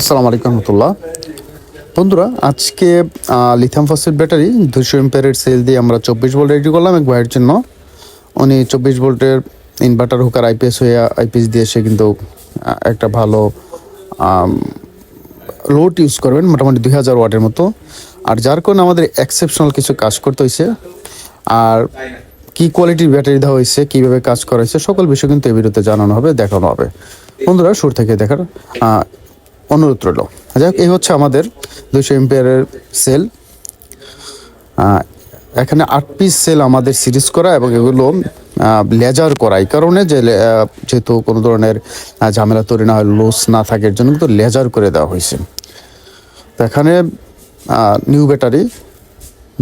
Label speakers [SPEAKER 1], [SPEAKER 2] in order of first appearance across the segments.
[SPEAKER 1] আসসালামু আলাইকুম রহমতুল্লাহ। বন্ধুরা, আজকে লিথাম ফসফেট ব্যাটারি দুশো এম্পিয়ারের সেল দিয়ে আমরা চব্বিশ ভোল্ট রেডি করলাম এক ভাইয়ের জন্য। উনি চব্বিশ ভোল্টের ইনভার্টার হুকার আইপিএস হয়ে আইপিএস দিয়ে সে কিন্তু একটা ভালো লোড ইউজ করবেন, মোটামুটি দুই হাজার ওয়াটের মতো। আর যার কারণে আমাদের এক্সেপশনাল কিছু কাজ করতে হয়েছে। আর কি কোয়ালিটির ব্যাটারি দেওয়া হয়েছে, কীভাবে কাজ করা হয়েছে, সকল বিষয় কিন্তু এ বিরুদ্ধে জানানো হবে, দেখানো হবে। বন্ধুরা, শুরু থেকে দেখার অনুরোধ রইল। যাই হোক, এই হচ্ছে আমাদের দুইশো এম্পিয়ারের সেল। এখানে আট পিস সেল আমাদের সিরিজ করা এবং এগুলো লেজার করা। এই কারণে যে যেহেতু কোনো ধরনের ঝামেলা তৈরি না হয় লুজ না থাকে এর জন্য কিন্তু লেজার করে দেওয়া হয়েছে। তো এখানে নিউ ব্যাটারি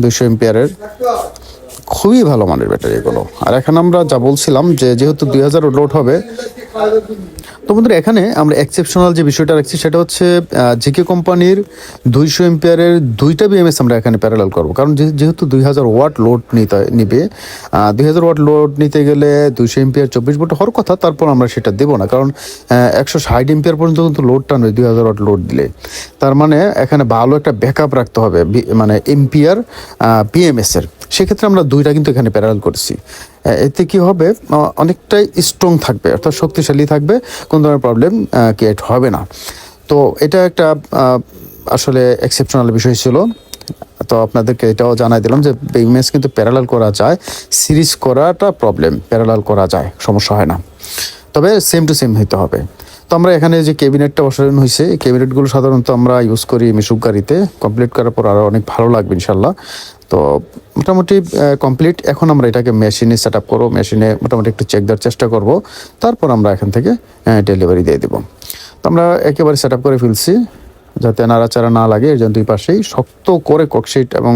[SPEAKER 1] দুইশো এম্পিয়ারের খুবই ভালো মানের ব্যাটারি এগুলো। আর এখানে আমরা যা বলছিলাম যে যেহেতু দুই হাজার লোড হবে তো বন্ধুরা, এখানে আমরা এক্সেপশনাল যে বিষয়টা রাখছি সেটা হচ্ছে জিকে কোম্পানির দুইশো এম্পিয়ারের দুইটা বিএমএস আমরা এখানে প্যারালাল করব। কারণ যেহেতু দুই হাজার ওয়াট লোড নিতে, নিবে দুই হাজার ওয়াট লোড নিতে গেলে দুইশো এম্পিয়ার চব্বিশ ভোল্ট হওয়ার কথা, তারপর আমরা সেটা দেবো না। কারণ একশো ষাট এম্পিয়ার পর্যন্ত কিন্তু লোডটা নয় দুই হাজার ওয়াট লোড দিলে। তার মানে এখানে ভালো একটা ব্যাকআপ রাখতে হবে মানে এম্পিয়ার বিএমএস এর সেক্ষেত্রে আমরা দুইটা কিন্তু এখানে প্যারাল করছি। এতে কি হবে? অনেকটাই স্ট্রং থাকবে, অর্থাৎ শক্তিশালী থাকবে, কোনো ধরনের প্রবলেম ক্রিয়েট হবে না। তো এটা একটা আসলে এক্সেপশনাল বিষয় ছিল। তো আপনাদেরকে এটাও জানাই দিলাম যে বিএমএস কিন্তু প্যারালাল করা যায় সিরিজ করাটা প্রবলেম প্যারালাল করা যায়, সমস্যা হয় না। তবে সেম টু সেম হইতে হবে। তো আমরা এখানে যে ক্যাবিনেটটা অসাধারণ হয়েছে, এই ক্যাবিনেটগুলো সাধারণত আমরা ইউজ করি মিশুক গাড়িতে। কমপ্লিট করার পর আরও অনেক ভালো লাগবে ইনশাল্লাহ তো মোটামুটি কমপ্লিট এখন আমরা এটাকে মেশিনে সেট আপ করব মেশিনে মোটামুটি একটু চেক দেওয়ার চেষ্টা করব। তারপর আমরা এখান থেকে ডেলিভারি দিয়ে দেবো। তো আমরা একেবারে সেট আপ করে ফেলছি, যাতে নাড়াচাড়া না লাগে এর জন্য দুই পাশেই শক্ত করে ককশিট এবং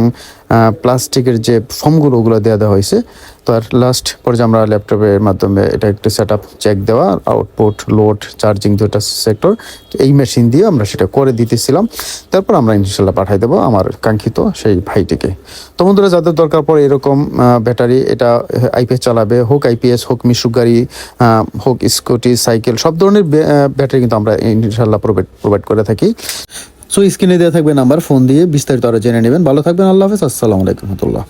[SPEAKER 1] প্লাস্টিকের যে ফর্মগুলো ওগুলো দেওয়া দেওয়া হয়েছে, তো আর লাস্ট পর্যায়ে আমরা ল্যাপটপের মাধ্যমে এটা একটু সেট আপ চেক দেওয়া আউটপুট লোড চার্জিং দুটা সেক্টর এই মেশিন দিয়ে আমরা সেটা করে দিতেছিলাম। তারপর আমরা ইনশাল্লাহ পাঠাই দেবো আমার কাঙ্ক্ষিত সেই ভাইটিকে। তো বন্ধুরা, যাদের দরকার পড়ে এরকম ব্যাটারি, এটা আইপিএস চালাবে, হোক আইপিএস হোক মিশুক গাড়ি হোক স্কুটি সাইকেল সব ধরনের ব্যাটারি কিন্তু আমরা ইনশাল্লাহ প্রোভাইড প্রোভাইড করে থাকি। সো স্ক্রিনে দেওয়া থাকবে নাম্বার ফোন দিয়ে বিস্তারিত আরও জেনে নেবেন। ভালো থাকবেন, আল্লাহ হাফেজ, আসসালামু আলাইকুম রহমতুল্লাহ।